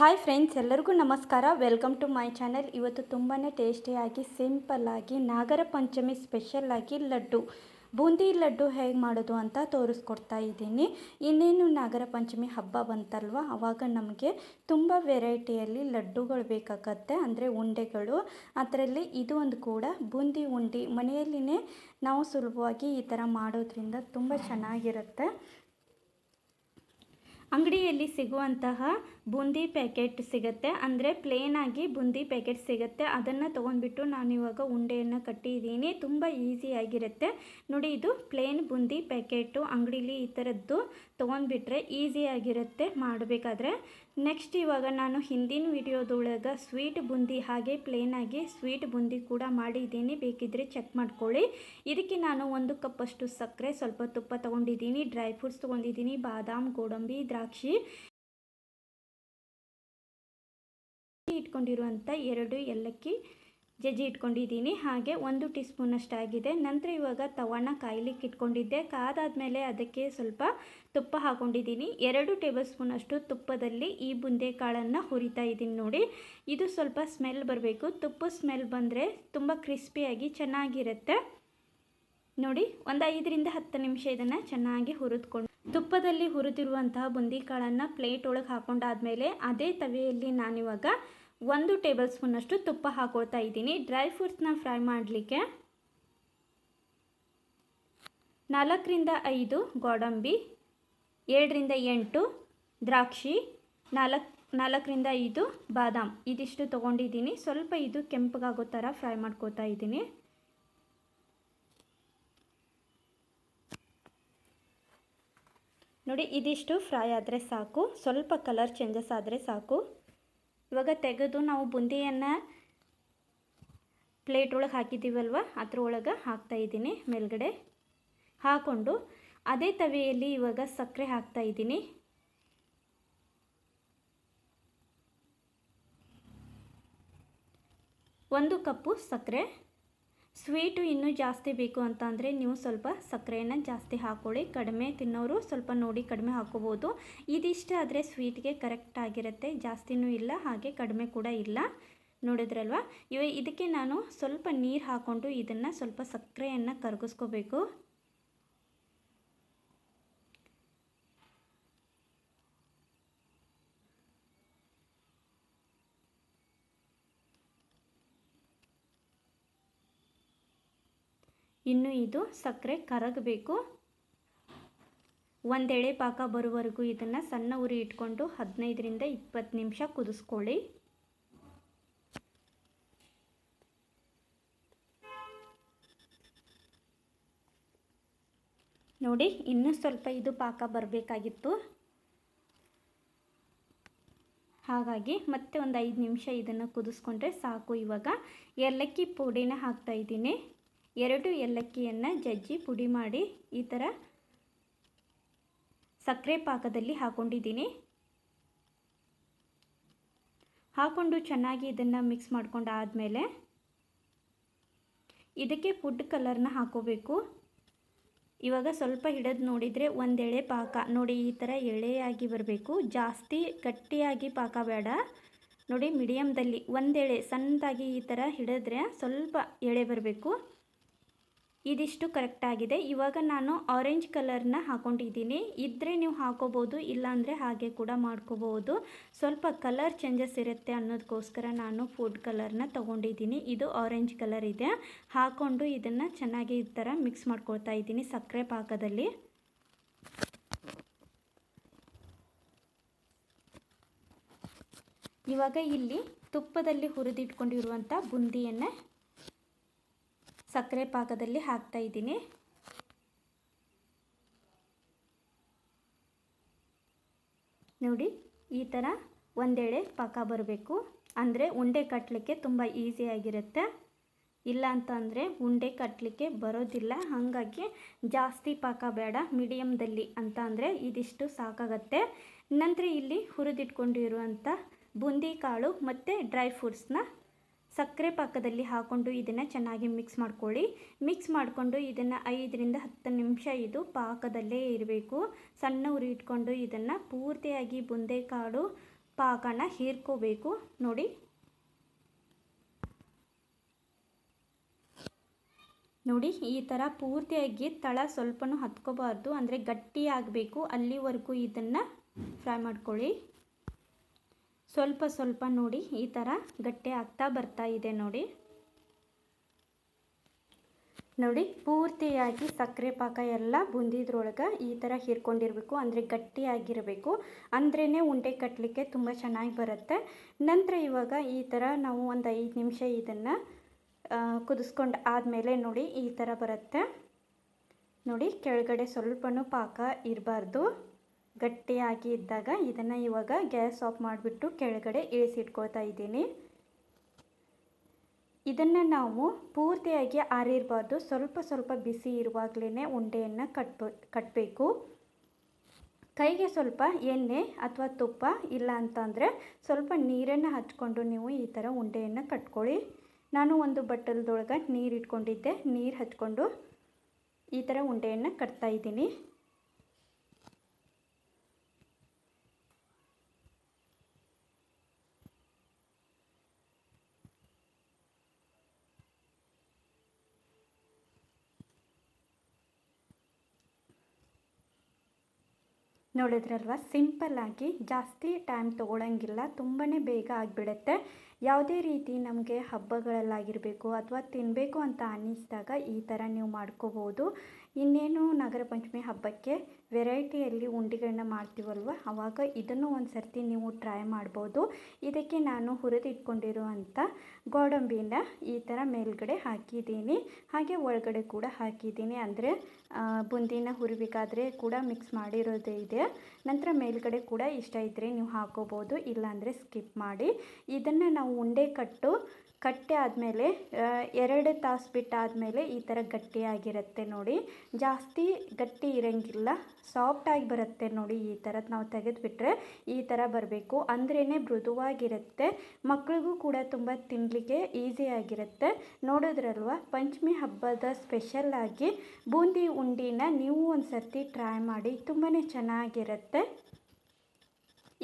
Hi friends, ಎಲ್ಲರಿಗೂ ನಮಸ್ಕಾರ. Welcome to my channel. ಇವತ್ತು ತುಂಬಾ ಟೇಸ್ಟಿಯಾಗಿ ಸಿಂಪಲ್ಲಾಗಿ ನಾಗರ ಪಂಚಮಿ ಸ್ಪೆಷಲ್ಲಾಗಿ ಲಡ್ಡು. ಬೂಂದಿ ಲಡ್ಡು ಹೇಗೆ ಮಾಡೋದು ಅಂತ ತೋರಿಸ್ಕೊಡ್ತಾ ಇದ್ದೀನಿ. ಇನ್ನೇನು ನಾಗರ ಪಂಚಮಿ ಹಬ್ಬ ಬಂತಲ್ವ? ಆವಾಗ ನಮಗೆ ತುಂಬ ವೆರೈಟಿಯಲ್ಲಿ ಲಡ್ಡುಗಳು ಬೇಕಾಗತ್ತೆ. ಅಂದರೆ ಉಂಡೆಗಳು. ಅದರಲ್ಲಿ ಇದು ಒಂದು ಕೂಡ ಬೂಂದಿ ಉಂಡೆ. ಮನೆಯಲ್ಲಿನೇ ನಾವು ಸುಲಭವಾಗಿ ಈ ಥರ ಮಾಡೋದ್ರಿಂದ ತುಂಬ ಚೆನ್ನಾಗಿರುತ್ತೆ. ಅಂಗಡಿಯಲ್ಲಿ ಸಿಗುವಂತಹ ಬೂಂದಿ ಪ್ಯಾಕೆಟ್ ಸಿಗುತ್ತೆ. ಅಂದರೆ ಪ್ಲೇನಾಗಿ ಬೂಂದಿ ಪ್ಯಾಕೆಟ್ ಸಿಗುತ್ತೆ. ಅದನ್ನು ತೊಗೊಂಡ್ಬಿಟ್ಟು ನಾನು ಇವಾಗ ಉಂಡೆಯನ್ನು ಕಟ್ಟಿದ್ದೀನಿ ತುಂಬ ಈಸಿಯಾಗಿರುತ್ತೆ ನೋಡಿ, ಇದು ಪ್ಲೇನ್ ಬೂಂದಿ ಪ್ಯಾಕೆಟು ಅಂಗಡೀಲಿ ಈ ಥರದ್ದು ತೊಗೊಂಡ್ಬಿಟ್ರೆ ಈಸಿಯಾಗಿರುತ್ತೆ ಮಾಡಬೇಕಾದ್ರೆ. ನೆಕ್ಸ್ಟ್ ಇವಾಗ ನಾನು ಹಿಂದಿನ ವಿಡಿಯೋದೊಳಗೆ ಸ್ವೀಟ್ ಬೂಂದಿ ಹಾಗೆ ಪ್ಲೇನಾಗಿ ಸ್ವೀಟ್ ಬೂಂದಿ ಕೂಡ ಮಾಡಿದ್ದೀನಿ ಬೇಕಿದ್ದರೆ ಚೆಕ್ ಮಾಡ್ಕೊಳ್ಳಿ. ಇದಕ್ಕೆ ನಾನು ಒಂದು ಕಪ್ಪಷ್ಟು ಸಕ್ಕರೆ, ಸ್ವಲ್ಪ ತುಪ್ಪ ತೊಗೊಂಡಿದ್ದೀನಿ ಡ್ರೈ ಫ್ರೂಟ್ಸ್ ತೊಗೊಂಡಿದ್ದೀನಿ ಬಾದಾಮ್, ಗೋಡಂಬಿ, ದ್ರಾಕ್ಷಿ. ಇಟ್ಕೊಂಡಿರುವಂಥ ಎರಡು ಏಲಕ್ಕಿ ಜಜ್ಜಿ ಇಟ್ಕೊಂಡಿದ್ದೀನಿ. ಹಾಗೆ ಒಂದು ಟೀ ಸ್ಪೂನಷ್ಟು ಆಗಿದೆ. ನಂತರ ಇವಾಗ ತವಾನ ಕಾಯ್ಲಿಕ್ಕೆ ಇಟ್ಕೊಂಡಿದ್ದೆ. ಕಾದಾದಮೇಲೆ ಅದಕ್ಕೆ ಸ್ವಲ್ಪ ತುಪ್ಪ ಹಾಕೊಂಡಿದ್ದೀನಿ. ಎರಡು ಟೇಬಲ್ ಸ್ಪೂನಷ್ಟು ತುಪ್ಪದಲ್ಲಿ ಈ ಬುಂದೆ ಕಾಳನ್ನು ಹುರಿತಾ ಇದ್ದೀನಿ ನೋಡಿ. ಇದು ಸ್ವಲ್ಪ ಸ್ಮೆಲ್ ಬರಬೇಕು. ತುಪ್ಪ ಸ್ಮೆಲ್ ಬಂದರೆ ತುಂಬ ಕ್ರಿಸ್ಪಿಯಾಗಿ ಚೆನ್ನಾಗಿರುತ್ತೆ. ನೋಡಿ, ಒಂದು ಐದರಿಂದ ಹತ್ತು ನಿಮಿಷ ಇದನ್ನು ಚೆನ್ನಾಗಿ ಹುರಿದ್ಕೊಂಡು ತುಪ್ಪದಲ್ಲಿ ಹುರಿದಿರುವಂತಹ ಬುಂದಿ ಕಾಳನ್ನು ಪ್ಲೇಟ್ ಒಳಗೆ ಹಾಕೊಂಡಾದ್ಮೇಲೆ ಅದೇ ತವೆಯಲ್ಲಿ ನಾನಿವಾಗ ಒಂದು ಟೇಬಲ್ ಸ್ಪೂನಷ್ಟು ತುಪ್ಪ ಹಾಕೊಳ್ತಾ ಇದ್ದೀನಿ. ಡ್ರೈ ಫ್ರೂಟ್ಸ್ನ ಫ್ರೈ ಮಾಡಲಿಕ್ಕೆ ನಾಲ್ಕರಿಂದ ಐದು ಗೋಡಂಬಿ, ಏಳರಿಂದ ಎಂಟು ದ್ರಾಕ್ಷಿ, ನಾಲ್ಕು, ನಾಲ್ಕರಿಂದ ಐದು ಬಾದಾಮ್ ಇದಿಷ್ಟು ತೊಗೊಂಡಿದ್ದೀನಿ. ಸ್ವಲ್ಪ ಇದು ಕೆಂಪಗಾಗೋ ಥರ ಫ್ರೈ ಮಾಡ್ಕೋತಾ ಇದ್ದೀನಿ. ನೋಡಿ, ಇದಿಷ್ಟು ಫ್ರೈ ಆದರೆ ಸಾಕು. ಸ್ವಲ್ಪ ಕಲರ್ ಚೇಂಜಸ್ ಆದರೆ ಸಾಕು. ಇವಾಗ ತೆಗೆದು ನಾವು ಬುಂದಿಯನ್ನು ಪ್ಲೇಟ್ ಒಳಗೆ ಹಾಕಿದ್ದೀವಲ್ವ? ಅದ್ರೊಳಗೆ ಹಾಕ್ತಾಯಿದ್ದೀನಿ ಮೇಲ್ಗಡೆ. ಹಾಕ್ಕೊಂಡು ಅದೇ ತವೆಯಲ್ಲಿ ಇವಾಗ ಸಕ್ಕರೆ ಹಾಕ್ತಾಯಿದ್ದೀನಿ ಒಂದು ಕಪ್ಪು ಸಕ್ಕರೆ. ಸ್ವೀಟು ಇನ್ನೂ ಜಾಸ್ತಿ ಬೇಕು ಅಂತ ಅಂದರೆ ನೀವು ಸ್ವಲ್ಪ ಸಕ್ಕರೆಯನ್ನು ಜಾಸ್ತಿ ಹಾಕ್ಕೊಳ್ಳಿ ಕಡಿಮೆ ತಿನ್ನೋರು ಸ್ವಲ್ಪ ನೋಡಿ ಕಡಿಮೆ ಹಾಕೋಬೋದು. ಇದಿಷ್ಟ ಆದರೆ ಸ್ವೀಟ್ಗೆ ಕರೆಕ್ಟ್ ಆಗಿರುತ್ತೆ. ಜಾಸ್ತಿನೂ ಇಲ್ಲ, ಹಾಗೆ ಕಡಿಮೆ ಕೂಡ ಇಲ್ಲ. ನೋಡಿದ್ರಲ್ವ? ಇವ ಇದಕ್ಕೆ ನಾನು ಸ್ವಲ್ಪ ನೀರು ಹಾಕ್ಕೊಂಡು ಇದನ್ನು ಸ್ವಲ್ಪ ಸಕ್ಕರೆಯನ್ನು ಕರಗಿಸ್ಕೋಬೇಕು. ಇನ್ನು ಇದು ಸಕ್ಕರೆ ಕರಗಬೇಕು. ಒಂದೆಳೆ ಪಾಕ ಬರುವವರೆಗೂ ಇದನ್ನು ಸಣ್ಣ ಉರಿ ಇಟ್ಕೊಂಡು ಹದಿನೈದರಿಂದ ಇಪ್ಪತ್ತು ನಿಮಿಷ ಕುದಿಸ್ಕೊಳ್ಳಿ. ನೋಡಿ, ಇನ್ನೂ ಸ್ವಲ್ಪ ಇದು ಪಾಕ ಬರಬೇಕಾಗಿತ್ತು. ಹಾಗಾಗಿ ಮತ್ತೆ ಒಂದು ಐದು ನಿಮಿಷ ಇದನ್ನು ಕುದಿಸ್ಕೊಂಡ್ರೆ ಸಾಕು. ಇವಾಗ ಏಲಕ್ಕಿ ಪುಡಿನ ಹಾಕ್ತಾಯಿದ್ದೀನಿ ಎರಡು ಏಲಕ್ಕಿಯನ್ನು ಜಜ್ಜಿ ಪುಡಿ ಮಾಡಿ ಈ ಥರ ಸಕ್ಕರೆ ಪಾಕದಲ್ಲಿ ಹಾಕ್ಕೊಂಡಿದ್ದೀನಿ ಹಾಕ್ಕೊಂಡು ಚೆನ್ನಾಗಿ ಇದನ್ನು ಮಿಕ್ಸ್ ಮಾಡ್ಕೊಂಡು ಆದಮೇಲೆ ಇದಕ್ಕೆ ಫುಡ್ ಕಲರ್ನ ಹಾಕೋಬೇಕು. ಇವಾಗ ಸ್ವಲ್ಪ ಹಿಡಿದು ನೋಡಿದರೆ ಒಂದು ಎಳೆ ಪಾಕ. ನೋಡಿ ಈ ಥರ ಎಳೆಯಾಗಿ ಬರಬೇಕು. ಜಾಸ್ತಿ ಗಟ್ಟಿಯಾಗಿ ಪಾಕ ಬೇಡ. ನೋಡಿ ಮೀಡಿಯಮ್ದಲ್ಲಿ ಒಂದೆಳೆ ಸಣ್ಣದಾಗಿ ಈ ಥರ ಹಿಡಿದ್ರೆ ಸ್ವಲ್ಪ ಎಳೆ ಬರಬೇಕು. ಇದಿಷ್ಟು ಕರೆಕ್ಟಾಗಿದೆ ಇವಾಗ ನಾನು ಆರೆಂಜ್ ಕಲರ್ನ ಹಾಕೊಂಡಿದ್ದೀನಿ. ಇದ್ದರೆ ನೀವು ಹಾಕೋಬೋದು, ಇಲ್ಲಾಂದರೆ ಹಾಗೆ ಕೂಡ ಮಾಡ್ಕೋಬೋದು. ಸ್ವಲ್ಪ ಕಲರ್ ಚೇಂಜಸ್ ಇರುತ್ತೆ ಅನ್ನೋದಕ್ಕೋಸ್ಕರ ನಾನು ಫುಡ್ ಕಲರ್ನ ತೊಗೊಂಡಿದ್ದೀನಿ. ಇದು ಆರೆಂಜ್ ಕಲರ್ ಇದೆ. ಹಾಕ್ಕೊಂಡು ಇದನ್ನು ಚೆನ್ನಾಗಿ ಈ ಥರ ಮಿಕ್ಸ್ ಮಾಡ್ಕೊಳ್ತಾ ಇದ್ದೀನಿ ಸಕ್ಕರೆ ಪಾಕದಲ್ಲಿ. ಇವಾಗ ಇಲ್ಲಿ ತುಪ್ಪದಲ್ಲಿ ಹುರಿದಿಟ್ಕೊಂಡಿರುವಂಥ ಬುಂದಿಯನ್ನು ಸಕ್ಕರೆ ಪಾಕದಲ್ಲಿ ಹಾಕ್ತಾ ಇದ್ದೀನಿ. ನೋಡಿ, ಈ ಥರ ಒಂದೆಳೆ ಪಾಕ ಬರಬೇಕು. ಅಂದರೆ ಉಂಡೆ ಕಟ್ಟಲಿಕ್ಕೆ ತುಂಬ ಈಸಿಯಾಗಿರುತ್ತೆ ಇಲ್ಲ ಅಂತ ಅಂದರೆ ಉಂಡೆ ಕಟ್ಟಲಿಕ್ಕೆ ಬರೋದಿಲ್ಲ. ಹಾಗಾಗಿ ಜಾಸ್ತಿ ಪಾಕ ಬೇಡ ಮೀಡಿಯಮ್ದಲ್ಲಿ ಅಂತ ಅಂದರೆ ಇದಿಷ್ಟು ಸಾಕಾಗತ್ತೆ. ನಂತರ ಇಲ್ಲಿ ಹುರಿದಿಟ್ಕೊಂಡಿರುವಂಥ ಬೂಂದಿ ಕಾಳು ಮತ್ತು ಡ್ರೈ ಫ್ರೂಟ್ಸ್ನ ಸಕ್ಕರೆ ಪಾಕದಲ್ಲಿ ಹಾಕ್ಕೊಂಡು ಇದನ್ನು ಚೆನ್ನಾಗಿ ಮಿಕ್ಸ್ ಮಾಡ್ಕೊಳ್ಳಿ. ಮಿಕ್ಸ್ ಮಾಡಿಕೊಂಡು ಇದನ್ನು ಐದರಿಂದ ಹತ್ತು ನಿಮಿಷ ಇದು ಪಾಕದಲ್ಲೇ ಇರಬೇಕು. ಸಣ್ಣ ಉರಿ ಇಟ್ಕೊಂಡು ಇದನ್ನು ಪೂರ್ತಿಯಾಗಿ ಬುಂದೆ ಕಾಳು ಪಾಕನ ಹೀರ್ಕೋಬೇಕು. ನೋಡಿ. ನೋಡಿ, ಈ ಥರ ಪೂರ್ತಿಯಾಗಿ ತಳ ಸ್ವಲ್ಪನೂ ಹತ್ಕೋಬಾರ್ದು. ಅಂದರೆ ಗಟ್ಟಿಯಾಗಬೇಕು ಅಲ್ಲಿವರೆಗೂ ಇದನ್ನು ಫ್ರೈ ಮಾಡ್ಕೊಳ್ಳಿ. ಸ್ವಲ್ಪ ಸ್ವಲ್ಪ ನೋಡಿ ಈ ಥರ ಗಟ್ಟಿ ಆಗ್ತಾ ಬರ್ತಾ ಇದೆ ನೋಡಿ. ನೋಡಿ, ಪೂರ್ತಿಯಾಗಿ ಸಕ್ಕರೆ ಪಾಕ ಎಲ್ಲ ಬುಂದಿದ್ರೊಳಗೆ ಈ ಥರ ಹೀರ್ಕೊಂಡಿರಬೇಕು, ಅಂದರೆ ಗಟ್ಟಿಯಾಗಿರಬೇಕು. ಅಂದ್ರೇ ಉಂಡೆ ಕಟ್ಟಲಿಕ್ಕೆ ತುಂಬ ಚೆನ್ನಾಗಿ ಬರುತ್ತೆ. ನಂತರ ಇವಾಗ ಈ ಥರ ನಾವು ಒಂದು ಐದು ನಿಮಿಷ ಇದನ್ನು ಕುದಿಸ್ಕೊಂಡು ಆದಮೇಲೆ ನೋಡಿ ಈ ಥರ ಬರುತ್ತೆ. ನೋಡಿ, ಕೆಳಗಡೆ ಸ್ವಲ್ಪನೂ ಪಾಕ ಇರಬಾರ್ದು. ಗಟ್ಟಿಯಾಗಿ ಇದ್ದಾಗ ಇದನ್ನು ಇವಾಗ ಗ್ಯಾಸ್ ಆಫ್ ಮಾಡಿಬಿಟ್ಟು ಕೆಳಗಡೆ ಇಳಿಸಿಟ್ಕೊಳ್ತಾ ಇದ್ದೀನಿ. ಇದನ್ನು ನಾವು ಪೂರ್ತಿಯಾಗಿ ಆರಿರಬಾರ್ದು. ಸ್ವಲ್ಪ ಸ್ವಲ್ಪ ಬಿಸಿ ಇರುವಾಗಲೇ ಉಂಡೆಯನ್ನು ಕಟ್ಬ ಕಟ್ಟಬೇಕು ಕೈಗೆ ಸ್ವಲ್ಪ ಎಣ್ಣೆ ಅಥವಾ ತುಪ್ಪ ಇಲ್ಲ ಅಂತಂದರೆ ಸ್ವಲ್ಪ ನೀರನ್ನು ಹಚ್ಕೊಂಡು ನೀವು ಈ ಥರ ಉಂಡೆಯನ್ನು ಕಟ್ಕೊಳ್ಳಿ. ನಾನು ಒಂದು ಬಟ್ಟಲದೊಳಗೆ ನೀರು ಇಟ್ಕೊಂಡಿದ್ದೆ. ನೀರು ಹಚ್ಕೊಂಡು ಈ ಥರ ಉಂಡೆಯನ್ನು ಕಟ್ತಾ ಇದ್ದೀನಿ. ನೋಡಿದ್ರಲ್ವ? ಸಿಂಪಲ್ಲಾಗಿ ಜಾಸ್ತಿ ಟೈಮ್ ತೊಗೊಳಂಗಿಲ್ಲ ತುಂಬಾ ಬೇಗ ಆಗಿಬಿಡುತ್ತೆ. ಯಾವುದೇ ರೀತಿ ನಮಗೆ ಹಬ್ಬಗಳಲ್ಲಾಗಿರಬೇಕು ಅಥವಾ ತಿನ್ನಬೇಕು ಅಂತ ಅನ್ನಿಸಿದಾಗ ಈ ಥರ ನೀವು ಮಾಡ್ಕೋಬೋದು. ಇನ್ನೇನು ನಾಗರ ಪಂಚಮಿ ಹಬ್ಬಕ್ಕೆ ವೆರೈಟಿಯಲ್ಲಿ ಉಂಡೆಗಳನ್ನ ಮಾಡ್ತೀವಲ್ವ? ಆವಾಗ ಇದನ್ನು ಒಂದು ಸರ್ತಿ ನೀವು ಟ್ರೈ ಮಾಡ್ಬೋದು. ಇದಕ್ಕೆ ನಾನು ಹುರಿದಿಟ್ಕೊಂಡಿರುವಂಥ ಗೋಡಂಬಿನ ಈ ಥರ ಮೇಲ್ಗಡೆ ಹಾಕಿದ್ದೀನಿ. ಹಾಗೆ ಒಳಗಡೆ ಕೂಡ ಹಾಕಿದ್ದೀನಿ. ಅಂದರೆ ಬುಂದಿನ ಹುರಿಬೇಕಾದ್ರೆ ಕೂಡ ಮಿಕ್ಸ್ ಮಾಡಿರೋದೇ ಇದೆ. ನಂತರ ಮೇಲ್ಗಡೆ ಕೂಡ ಇಷ್ಟ ಇದ್ದರೆ ನೀವು ಹಾಕೋಬೋದು. ಇಲ್ಲಾಂದರೆ ಸ್ಕಿಪ್ ಮಾಡಿ. ಇದನ್ನು ನಾವು ಉಂಡೆ ಕಟ್ಟು ಕಟ್ಟೆ ಆದಮೇಲೆ ಎರಡು ತಾಸು ಬಿಟ್ಟಾದಮೇಲೆ ಈ ಥರ ಗಟ್ಟಿಯಾಗಿರುತ್ತೆ ನೋಡಿ. ಜಾಸ್ತಿ ಗಟ್ಟಿ ಇರೋಂಗಿಲ್ಲ ಸಾಫ್ಟಾಗಿ ಬರುತ್ತೆ ನೋಡಿ ಈ ಥರದ್ದು ನಾವು ತೆಗೆದುಬಿಟ್ರೆ ಈ ಥರ ಬರಬೇಕು. ಅಂದ್ರೇ ಮೃದುವಾಗಿರುತ್ತೆ, ಮಕ್ಳಿಗೂ ಕೂಡ ತುಂಬ ತಿನ್ನಲಿಕ್ಕೆ ಈಸಿಯಾಗಿರುತ್ತೆ ನೋಡಿದ್ರಲ್ವ, ಪಂಚಮಿ ಹಬ್ಬದ ಸ್ಪೆಷಲ್ಲಾಗಿ ಬೂಂದಿ ಉಂಡಿನ ನೀವು ಒಂದು ಸರ್ತಿ ಟ್ರೈ ಮಾಡಿ ತುಂಬಾ ಚೆನ್ನಾಗಿರುತ್ತೆ.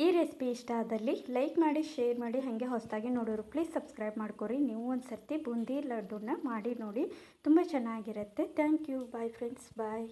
ಈ ರೆಸಿಪಿ ಇಷ್ಟ ಆದಲ್ಲಿ ಲೈಕ್ ಮಾಡಿ, ಶೇರ್ ಮಾಡಿ, ಹಾಗೆ ಹೊಸದಾಗಿ ನೋಡೋರು ಪ್ಲೀಸ್ ಸಬ್ಸ್ಕ್ರೈಬ್ ಮಾಡ್ಕೊರಿ. ನೀವು ಒಂದು ಸರ್ತಿ ಬೂಂದಿ ಲಡ್ಡುನ ಮಾಡಿ ನೋಡಿ, ತುಂಬ ಚೆನ್ನಾಗಿರುತ್ತೆ. Thank you bye friends bye